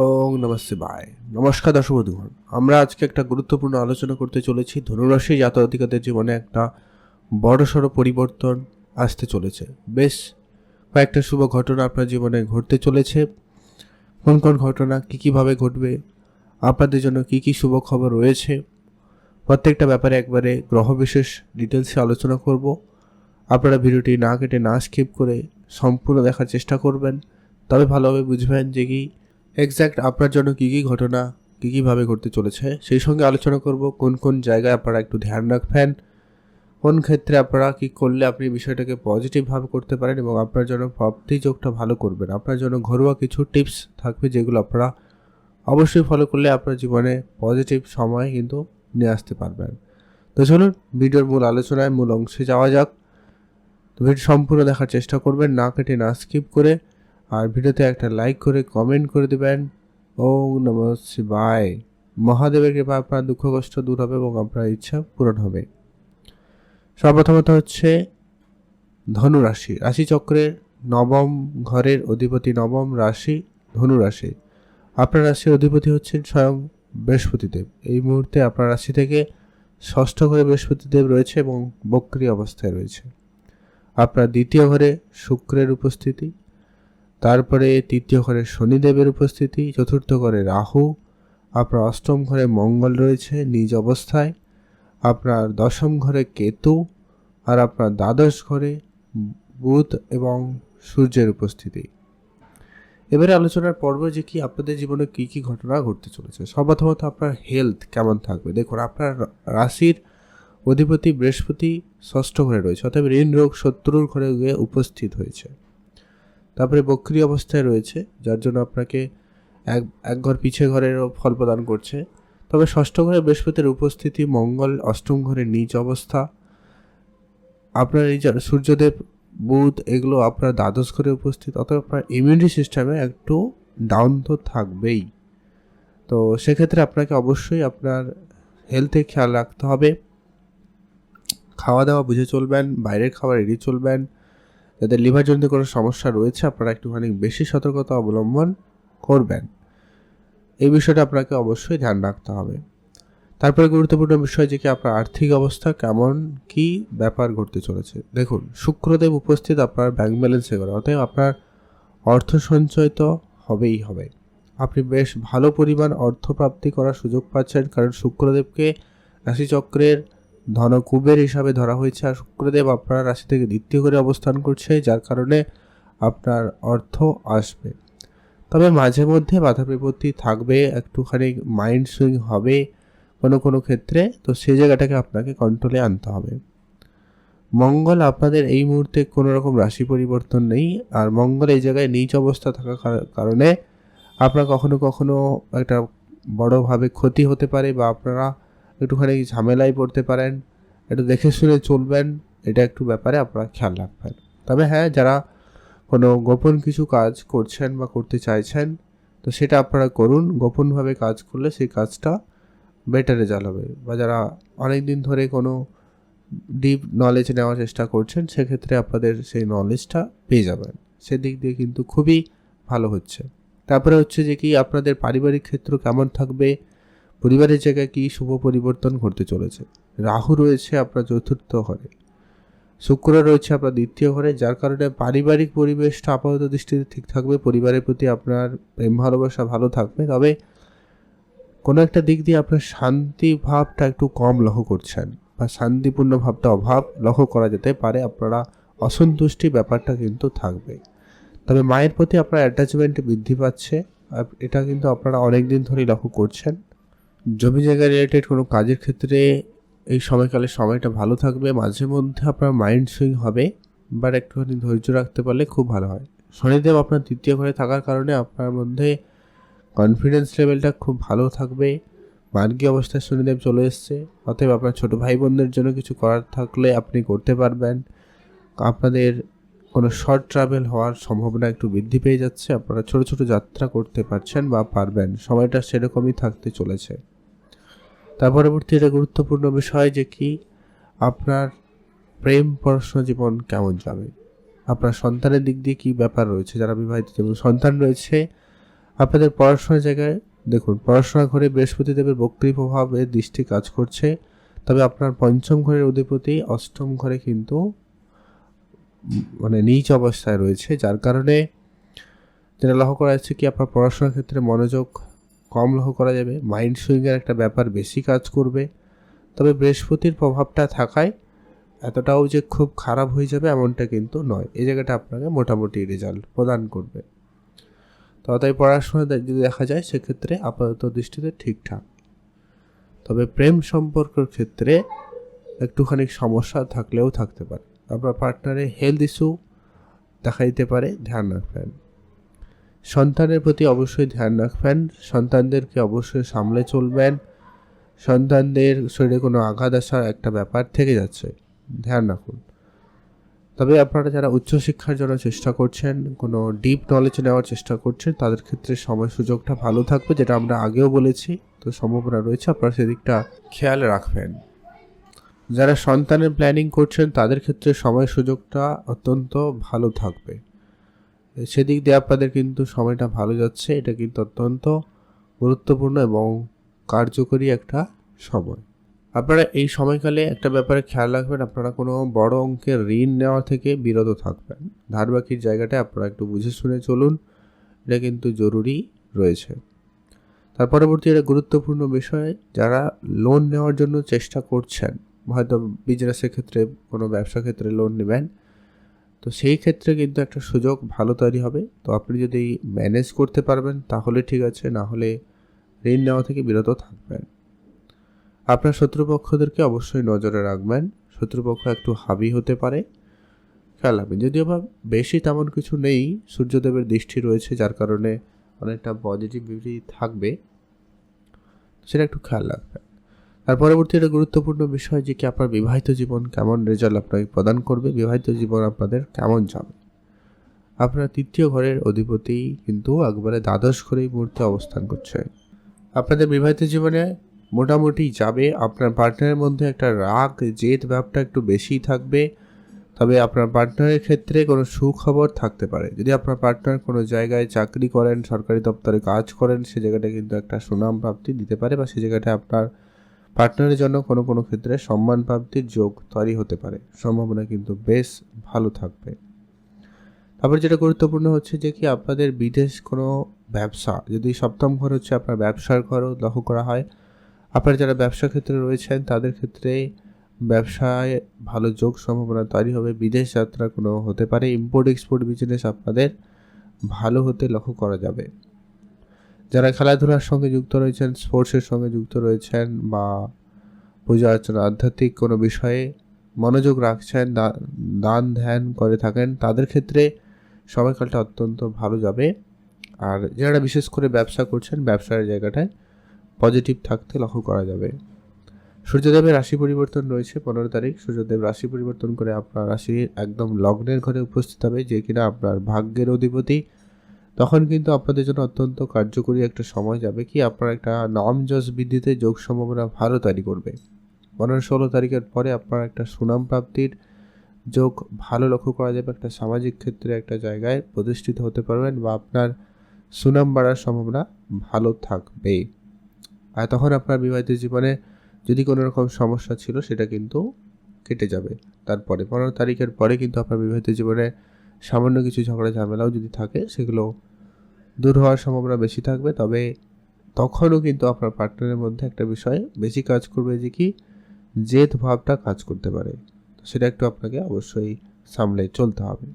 ওং শিবায়। নমস্কার দর্শক বন্ধুগণ, আমরা আজকে একটা গুরুত্বপূর্ণ আলোচনা করতে চলেছি। ধনুরাশি জাতকাদের জীবনে একটা বড়সড় পরিবর্তন আসতে চলেছে। বেশ কয়েকটা শুভ ঘটনা আপনার জীবনে ঘটতে চলেছে। কোন কোন ঘটনা, কী কীভাবে ঘটবে, আপনাদের জন্য কী কী শুভ খবর রয়েছে, প্রত্যেকটা ব্যাপারে একবারে গ্রহ বিশেষ ডিটেলসে আলোচনা করব। আপনারা ভিডিওটি না কেটে না স্কিপ করে সম্পূর্ণ দেখার চেষ্টা করবেন। তবে ভালোভাবে বুঝবেন যে কি এক্স্যাক্ট আপনার জন্য কী কী ঘটনা, কী কীভাবে ঘটতে চলেছে, সেই সঙ্গে আলোচনা করব কোন কোন জায়গায় আপনারা একটু ধ্যান রাখবেন, কোন ক্ষেত্রে আপনারা কী করলে আপনি বিষয়টাকে পজিটিভভাবে করতে পারেন এবং আপনার জন্য প্রাপ্তি যোগটা ভালো করবেন। আপনার জন্য ঘরোয়া কিছু টিপস থাকবে যেগুলো আপনারা অবশ্যই ফলো করলে আপনার জীবনে পজিটিভ সময় কিন্তু নিয়ে আসতে পারবেন। তো চলুন, ভিডিওর মূল আলোচনায় মূল অংশে যাওয়া যাক। তো ভিডিও সম্পূর্ণ দেখার চেষ্টা করবেন, না কেটে না স্কিপ করে আর ভিডিওতে একটা লাইক করে কমেন্ট করে দেবেন। ওম নম শিবায়। মহাদেবের কৃপা আপনার দুঃখ কষ্ট দূর হবে এবং আপনার ইচ্ছা পূরণ হবে। সর্বপ্রথমত হচ্ছে ধনু রাশি রাশিচক্রের নবম ঘরের অধিপতি নবম রাশি ধনু রাশি আপনার রাশির অধিপতি হচ্ছেন স্বয়ং বৃহস্পতিদেব। এই মুহূর্তে আপনার রাশি থেকে ষষ্ঠ ঘরে বৃহস্পতিদেব রয়েছে এবং বক্রি অবস্থায় রয়েছে। আপনার দ্বিতীয় ঘরে শুক্রের উপস্থিতি তারপরে তৃতীয় ঘরে শনিদেবের উপস্থিতি, চতুর্থ ঘরে রাহু, আপনার অষ্টম ঘরে মঙ্গল রয়েছে নিজ অবস্থায়, আপনার দশম ঘরে কেতু আর আপনার দ্বাদশ ঘরে বুধ এবং সূর্যের উপস্থিতি। এবারে আলোচনার পর্ব যে কি, আপনাদের জীবনে কি কি ঘটনা ঘটতে চলেছে? সর্বপ্রথমত আপনার হেলথ কেমন থাকবে? দেখুন, আপনার রাশির অধিপতি বৃহস্পতি ষষ্ঠ ঘরে রয়েছে, অর্থাৎ ঋণ রোগ শত্রুর ঘরে গিয়ে উপস্থিত হয়েছে। তারপরে বক্রি অবস্থায় রয়েছে, যার জন্য আপনাকে এক এক ঘর পিছিয়ে ঘরেরও ফল প্রদান করছে। তবে ষষ্ঠ ঘরে বৃহস্পতির উপস্থিতি মঙ্গল অষ্টম ঘরে নিচ অবস্থা। আপনার এই সূর্যদেব, বুধ, এগুলো আপনার দ্বাদশ ঘরে উপস্থিত, অথবা আপনার ইমিউনিটি সিস্টেমে একটু ডাউন তো থাকবেই। তো সেক্ষেত্রে আপনাকে অবশ্যই আপনার হেলথে খেয়াল রাখতে হবে। খাওয়া দাওয়া বুঝে চলবেন, বাইরের খাবার এড়িয়ে চলবেন যাদের লিভারজনিত কোনো সমস্যা রয়েছে, আপনারা একটুখানি বেশি সতর্কতা অবলম্বন করবেন। এই বিষয়টা আপনাকে অবশ্যই ধ্যান রাখতে হবে। তারপরে গুরুত্বপূর্ণ বিষয় যে কি, আপনার আর্থিক অবস্থা কেমন, কি ব্যাপার ঘটতে চলেছে। দেখুন, শুক্রদেব উপস্থিত আপনার ব্যাংক ব্যালেন্সে করে অতএব আপনার অর্থ সঞ্চয় তো হবেই হবে। আপনি বেশ ভালো পরিমাণ অর্থ প্রাপ্তি করার সুযোগ পাচ্ছেন, কারণ শুক্রদেবকে রাশিচক্রের ধনকুবের হিসাবে ধরা হয়েছে। আর শুক্রদেব আপনার রাশি থেকে দ্বিতীয় করে অবস্থান করছে, যার কারণে আপনার অর্থ আসবে। তবে মাঝে মধ্যে বাধা বিপত্তি থাকবে, একটুখানি মাইন্ড সুইং হবে কোনো কোনো ক্ষেত্রে। তো সেই জায়গাটাকে আপনাকে কন্ট্রোলে আনতে হবে। মঙ্গল, আপনাদের এই মুহূর্তে কোনো রকম রাশি পরিবর্তন নেই। আর মঙ্গল এই জায়গায় নিচ অবস্থা থাকার কারণে আপনার কখনো কখনো একটা বড়োভাবে ক্ষতি হতে পারে বা আপনারা একটুখানি ঝামেলায় পড়তে পারেন, একটু দেখে শুনে চলবেন, এটা একটু ব্যাপারে আপনারা খেয়াল রাখবেন। তবে হ্যাঁ যারা কোনো গোপন কিছু কাজ করছেন বা করতে চাইছেন, তো সেটা আপনারা করুন, গোপনভাবে কাজ করলে সেই কাজটা বেটার হবে বা যারা অনেক দিন ধরে কোনো ডিপ নলেজ নেওয়ার চেষ্টা করছেন, সেক্ষেত্রে আপনাদের সেই নলেজটা পেয়ে যাবেন। সেদিক দিয়ে কিন্তু খুবই ভালো হচ্ছে। তারপরে হচ্ছে যে কি, আপনাদের পারিবারিক ক্ষেত্র কেমন থাকবে? পরিবারের জায়গায় কি শুভ পরিবর্তন ঘটতে চলেছে? রাহু রয়েছে আপনার চতুর্থ ঘরে। শুক্র রয়েছে আপনার দ্বিতীয় ঘরে, যার কারণে পারিবারিক পরিবেশটা আপাতত দৃষ্টিতে ঠিক থাকবে। পরিবারের প্রতি আপনার প্রেম, ভালোবাসা ভালো থাকবে। তবে কোনো একটা দিক দিয়ে আপনার শান্তি ভাবটা একটু কম লক্ষ্য করছেন বা শান্তিপূর্ণ ভাবটা অভাব লক্ষ্য করা যেতে পারে। আপনারা অসন্তুষ্টি ব্যাপারটা কিন্তু থাকবে। তবে মায়ের প্রতি আপনার অ্যাটাচমেন্ট বৃদ্ধি পাচ্ছে। এটা কিন্তু আপনারা অনেক দিন ধরেই লক্ষ্য করছেন। জমি জায়গা রিলেটেড কোনো কাজের ক্ষেত্রে এই সময়কালে সময়টা ভালো থাকবে, মাঝে মধ্যে আপনার মাইন্ড সুইং হবে বাট একটুখানি ধৈর্য রাখতে পারলে খুব ভালো হয়। শনিদেব আপনার তৃতীয় ঘরে থাকার কারণে আপনার মধ্যে কনফিডেন্স লেভেলটা খুব ভালো থাকবে। মার্গী অবস্থায় শনিদেব চলে এসছে, অতএব আপনার ছোটো ভাই বোনদের জন্য কিছু করার থাকলে আপনি করতে পারবেন। আপনাদের কোনো শর্ট ট্রাভেল হওয়ার সম্ভাবনা একটু বৃদ্ধি পেয়ে যাচ্ছে। আপনারা ছোট ছোট যাত্রা করতে পারছেন বা পারবেন। সময়টা সেরকমই থাকতে চলেছে। তার পরবর্তী এটা গুরুত্বপূর্ণ বিষয় যে কি, আপনার প্রেম পড়াশোনা জীবন কেমন যাবে? আপনার সন্তানের দিক দিয়ে কী ব্যাপার রয়েছে যারা বিবাহিত যেমন সন্তান রয়েছে? আপনাদের পড়াশোনার জায়গায় দেখুন, পড়াশোনা ঘরে বৃহস্পতি দেবের বক্রী প্রভাবে দৃষ্টি কাজ করছে। তবে আপনার পঞ্চম ঘরের অধিপতি অষ্টম ঘরে কিন্তু মানে নিচ অবস্থায় রয়েছে, যার কারণে যেটা লক্ষ্য করা যাচ্ছে কি আপনার পড়াশোনার ক্ষেত্রে মনোযোগ কম লক্ষ্য করা যাবে মাইন্ড সুইংয়ের একটা ব্যাপার বেশি কাজ করবে। তবে বৃহস্পতির প্রভাবটা থাকায় এতটাও যে খুব খারাপ হয়ে যাবে এমনটা কিন্তু নয়। এই জায়গাটা আপনাকে মোটামুটি রেজাল্ট প্রদান করবে। তাই পড়াশোনা যদি দেখা যায়, সেক্ষেত্রে আপাতত দৃষ্টিতে ঠিকঠাক। তবে প্রেম সম্পর্কের ক্ষেত্রে একটুখানি সমস্যা থাকলেও থাকতে পারে। আপনার পার্টনারের হেলথ ইস্যু দেখা দিতে পারে, ধ্যান রাখবেন। সন্তানের প্রতি অবশ্যই ধ্যান রাখবেন, সন্তানদেরকে অবশ্যই সামলে চলবেন, সন্তানদের শরীরে কোনো আঘাত আসার একটা ব্যাপার থেকে যাচ্ছে, ধ্যান রাখুন। তবে আপনারা যারা উচ্চশিক্ষার জন্য চেষ্টা করছেন, কোনো ডিপ নলেজ নেওয়ার চেষ্টা করছেন, তাদের ক্ষেত্রে সময় সুযোগটা ভালো থাকবে, যেটা আমরা আগেও বলেছি, তো সম্ভাবনা রয়েছে, আপনারা সেদিকটা খেয়াল রাখবেন। যারা সন্তানের প্ল্যানিং করছেন, তাদের ক্ষেত্রে সময় সুযোগটা অত্যন্ত ভালো থাকবে। সেদিক দিয়ে আপনাদের কিন্তু সময়টা ভালো যাচ্ছে, এটা কিন্তু অত্যন্ত গুরুত্বপূর্ণ এবং কার্যকরী একটা সময়। আপনারা এই সময়কালে একটা ব্যাপারে খেয়াল রাখবেন, আপনারা কোনো বড় অঙ্কের ঋণ নেওয়া থেকে বিরত থাকবেন। ধারবাকির জায়গাটা আপনারা একটু বুঝে শুনে চলুন, এটা কিন্তু জরুরি রয়েছে। তার পরবর্তী একটা গুরুত্বপূর্ণ বিষয়, যারা লোন নেওয়ার জন্য চেষ্টা করছেন হয়তো বিজনেসের ক্ষেত্রে, কোনো ব্যবসা ক্ষেত্রে লোন নেবেন। তো সেই ক্ষেত্রে কিন্তু একটা সুযোগ ভালো তৈরি হবে। তো আপনি যদি ম্যানেজ করতে পারবেন, তাহলে ঠিক আছে। না হলে ঋণ নেওয়া থেকে বিরত থাকবেন। আপনার শত্রুপক্ষদেরকে অবশ্যই নজরে রাখবেন। শত্রুপক্ষ একটু হাবি হতে পারে। খেয়াল রাখবেন, যদিও বা বেশি তেমন কিছু নেই। সূর্যদেবের দৃষ্টি রয়েছে, যার কারণে অনেকটা পজিটিভিটি থাকবে। সেটা একটু খেয়াল রাখবেন। তার পরবর্তী একটা গুরুত্বপূর্ণ বিষয় যে কি আপনার বিবাহিত জীবন কেমন রেজাল্ট আপনাকে প্রদান করবে? বিবাহিত জীবন আপনাদের কেমন যাবে? আপনার তৃতীয় ঘরের অধিপতি কিন্তু একবারে দ্বাদশ ঘরে মুহূর্তে অবস্থান করছে। আপনাদের বিবাহিত জীবনে মোটামুটি যাবে, আপনার পার্টনারের মধ্যে একটা রাগ, জেদ ব্যাপটা একটু বেশি থাকবে। তবে আপনার পার্টনারের ক্ষেত্রে কোনো সুখবর থাকতে পারে। যদি আপনার পার্টনার কোনো জায়গায় চাকরি করেন, সরকারি দপ্তরে কাজ করেন, সে জায়গাটা কিন্তু একটা সুনাম প্রাপ্তি দিতে পারে বা সে জায়গাটা আপনার পার্টনারের জন্য কোনো কোনো ক্ষেত্রে সম্মান প্রাপ্তির যোগ তৈরি হতে পারে। সম্ভাবনা কিন্তু বেশ ভালো থাকবে। তারপর যেটা গুরুত্বপূর্ণ হচ্ছে যে কি আপনাদের বিদেশ কোনো ব্যবসা, যদি সপ্তম ঘর হচ্ছে আপনার ব্যবসার ঘরও লক্ষ্য করা হয়, আপনারা যারা ব্যবসা ক্ষেত্রে রয়েছেন, তাদের ক্ষেত্রে ব্যবসায় ভালো যোগ সম্ভাবনা তৈরি হবে। বিদেশ যাত্রা কোনো হতে পারে। ইম্পোর্ট এক্সপোর্ট বিজনেস আপনাদের ভালো হতে লক্ষ্য করা যাবে। যারা খেলাধুলার সঙ্গে যুক্ত রয়েছেন, স্পোর্টসের সঙ্গে যুক্ত রয়েছেন বা পূজা অর্চনা আধ্যাত্মিক কোনো বিষয়ে মনোযোগ রাখছেন দান ধ্যান করে থাকেন, তাদের ক্ষেত্রে সময়কালটা অত্যন্ত ভালো যাবে। আর যারা বিশেষ করে ব্যবসা করছেন, ব্যবসার জায়গাটায় পজিটিভ থাকতে লক্ষ্য করা যাবে। সূর্যদেবের রাশি পরিবর্তন রয়েছে, পনেরো তারিখ। সূর্যদেব রাশি পরিবর্তন করে আপনার রাশির একদম লগ্নের ঘরে উপস্থিত হবে, যে কিনা আপনার ভাগ্যের অধিপতি তখন কিন্তু আপনাদের জন্য অত্যন্ত কার্যকরী একটা সময় যাবে কি আপনার একটা নাম যশ বৃদ্ধিতে যোগ সম্ভাবনা ভালো তৈরি করবে। পনেরো ষোলো তারিখের পরে আপনার একটা সুনাম প্রাপ্তির যোগ ভালো লক্ষ্য করা যাবে, একটা সামাজিক ক্ষেত্রে একটা জায়গায় প্রতিষ্ঠিত হতে পারবেন বা আপনার সুনাম বাড়ার সম্ভাবনা ভালো থাকবে। আর তখন আপনার বিবাহিত জীবনে যদি কোনো রকম সমস্যা ছিল সেটা কিন্তু কেটে যাবে। তারপরে পনেরো তারিখের পরে কিন্তু আপনার বিবাহিত জীবনে সামান্য কিছু ঝগড়া ঝামেলাও যদি থাকে, সেগুলো দূর হওয়ার সম্ভাবনা বেশি থাকবে। তবে তখনও কিন্তু আপনার পার্টনারের মধ্যে একটা বিষয় বেশি কাজ করবে যে কি, জেদ ভাবটা কাজ করতে পারে। সেটা একটু আপনাকে অবশ্যই সামলে চলতে হবে।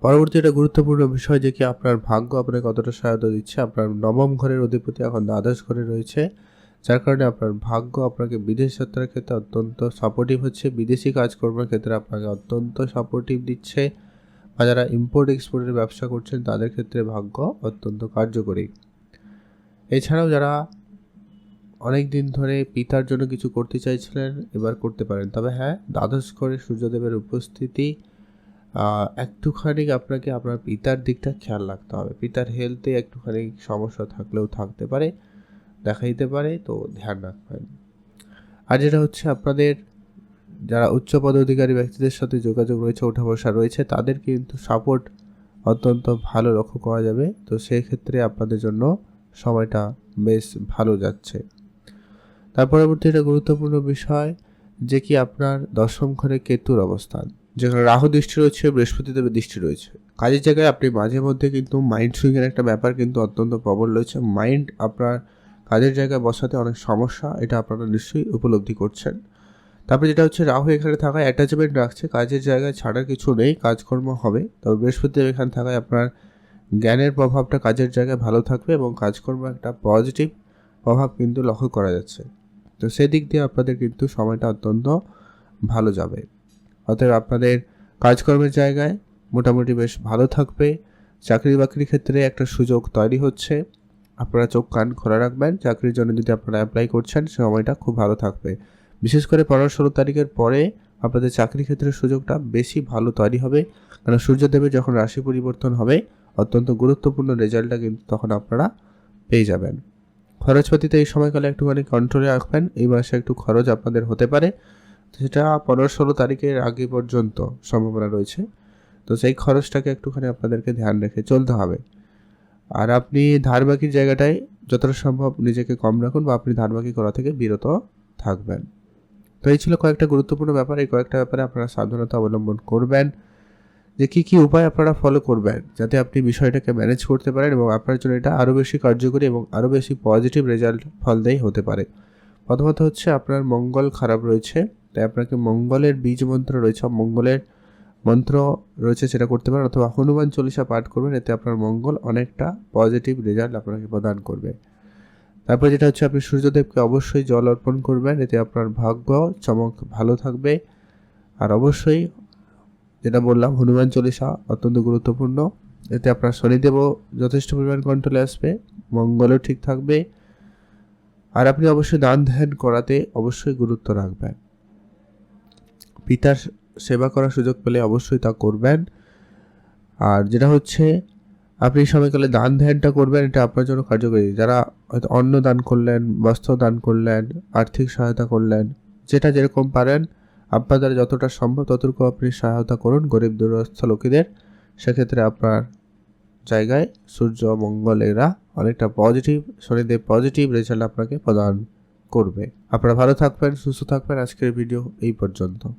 পরবর্তী একটা গুরুত্বপূর্ণ বিষয় যে কি, আপনার ভাগ্য আপনাকে কতটা সহায়তা দিচ্ছে, আপনার নবম ঘরের অধিপতি এখন দ্বাদশ ঘরে রয়েছে। যার কারণে আপনার ভাগ্য আপনাকে বিদেশ যাত্রার ক্ষেত্রে অত্যন্ত সাপোর্টিভ হচ্ছে। বিদেশি কাজকর্মের ক্ষেত্রে আপনাকে অত্যন্ত সাপোর্টিভ দিচ্ছে বা যারা ইম্পোর্ট এক্সপোর্টের ব্যবসা করছেন, তাদের ক্ষেত্রে ভাগ্য অত্যন্ত কার্যকরী। এছাড়াও যারা অনেক দিন ধরে পিতার জন্য কিছু করতে চাইছিলেন, এবার করতে পারেন। তবে হ্যাঁ দ্বাদশ ঘরে সূর্যদেবের উপস্থিতি একটুখানি আপনাকে, আপনার পিতার দিকটা খেয়াল রাখতে হবে। পিতার হেলথে একটুখানি সমস্যা থাকলেও থাকতে পারে। দেখা দিতে পারে, তো ধ্যান রাখবেন আর যেটা হচ্ছে আপনাদের, যারা উচ্চ পদাধিকারী ব্যক্তিদের সাথে যোগাযোগ রয়েছে, ওঠা বসা রয়েছে, তাদের কিন্তু সাপোর্ট অত্যন্ত ভালো লক্ষ্য করা যাবে। তো সেই ক্ষেত্রে আপনাদের জন্য সময়টা বেশ ভালো যাচ্ছে। তার পরবর্তী একটা গুরুত্বপূর্ণ বিষয়, যে কি আপনার দশম ঘরে কেতুর অবস্থান, যেখানে রাহু দৃষ্টি রয়েছে বৃহস্পতি দেবের দৃষ্টি রয়েছে। কাজের জায়গায় আপনি মাঝে মধ্যে কিন্তু মাইন্ড সুইংয়ের একটা ব্যাপার কিন্তু অত্যন্ত প্রবল রয়েছে। মাইন্ড আপনার কাজের জায়গায় বসাতে অনেক সমস্যা, এটা আপনারা নিশ্চয়ই উপলব্ধি করছেন। তারপরে যেটা হচ্ছে, রাহু এখানে থাকায় অ্যাটাচমেন্ট রাখছে, কাজের জায়গায় ছাড়ার কিছু নেই, কাজকর্ম হবে। তবে বৃহস্পতিদেব এখানে থাকায় আপনার জ্ঞানের প্রভাবটা কাজের জায়গায় ভালো থাকবে এবং কাজকর্ম একটা পজিটিভ প্রভাব কিন্তু লক্ষ্য করা যাচ্ছে। তো সেদিক দিয়ে আপনাদের কিন্তু সময়টা অত্যন্ত ভালো যাবে। অতএব আপনাদের কাজকর্মের জায়গায় মোটামুটি বেশ ভালো থাকবে। চাকরি বাকরির ক্ষেত্রে একটা সুযোগ তৈরি হচ্ছে। আপনারা চোখ কান খোলা রাখবেন। চাকরির জন্য যদি আপনারা অ্যাপ্লাই করছেন, সময়টা খুব ভালো থাকবে। বিশেষ করে পনেরো ষোলো তারিখের পরে আপনাদের চাকরি ক্ষেত্রে সুযোগটা বেশি ভালো তৈরি হবে। কারণ সূর্যদেবের যখন রাশি পরিবর্তন হবে, অত্যন্ত গুরুত্বপূর্ণ রেজাল্টটা কিন্তু তখন আপনারা পেয়ে যাবেন। খরচপাতিতে এই সময়কালে একটুখানি কন্ট্রোলে রাখবেন। এই মাসে একটু খরচ আপনাদের হতে পারে। সেটা পনেরো ষোলো তারিখের আগে পর্যন্ত সম্ভাবনা রয়েছে। তো সেই খরচটাকে একটুখানি আপনাদেরকে ধ্যান রেখে চলতে হবে। আর আপনি ধারবাকির জায়গাটায় যতটা সম্ভব নিজেকে কম রাখুন বা আপনি ধারবাকি করা থেকে বিরত থাকবেন। তো এই ছিল কয়েকটা গুরুত্বপূর্ণ ব্যাপার। এই কয়েকটা ব্যাপারে আপনারা সাবধানতা অবলম্বন করবেন যে কী কী উপায় আপনারা ফলো করবেন যাতে আপনি বিষয়টাকে ম্যানেজ করতে পারেন এবং আপনার জন্য এটা আরও বেশি কার্যকরী এবং আরও বেশি পজিটিভ রেজাল্ট ফলদায়ী হতে পারে। প্রথমত হচ্ছে আপনার মঙ্গল খারাপ রয়েছে, তাই আপনাকে মঙ্গলের বীজ মন্ত্র রয়েছে। মঙ্গলের মন্ত্র রয়েছে সেটা করতে পারেন অথবা হনুমান চল্লিশা পাঠ করবেন, এতে আপনার মঙ্গল অনেকটা পজিটিভ রেজাল্ট আপনাকে প্রদান করবে। তারপর যেটা হচ্ছে, আপনি সূর্যদেবকে অবশ্যই জল অর্পণ করবেন, এতে আপনার ভাগ্য চমক ভালো থাকবে। আর অবশ্যই যেটা বললাম, হনুমান চল্লিশা অত্যন্ত গুরুত্বপূর্ণ, এতে আপনার শনিদেবও যথেষ্ট পরিমাণ কন্ট্রোলে আসবে, মঙ্গলও ঠিক থাকবে। আর আপনি অবশ্যই দান ধ্যান করাতে অবশ্যই গুরুত্ব রাখবেন। পিতার সেবা করার সুযোগ পেলে অবশ্যই তা করবেন। আর যেটা হচ্ছে, আপনি সময়কালে দান ধ্যানটা করবেন, এটা আপনার জন্য কার্যকরী। যারা হয়তো অন্ন দান করলেন, বস্ত্র দান করলেন, আর্থিক সহায়তা করলেন, যেটা যেরকম পারেন আপনাদের যতটা সম্ভব ততটুকু আপনি সহায়তা করুন গরিব, দুরস্থ লোকেদের। সেক্ষেত্রে আপনার জায়গায় সূর্য, মঙ্গল এরা অনেকটা পজিটিভ শনিদেব পজিটিভ রেজাল্ট আপনাকে প্রদান করবে। আপনারা ভালো থাকবেন, সুস্থ থাকবেন। আজকের ভিডিও এই পর্যন্ত।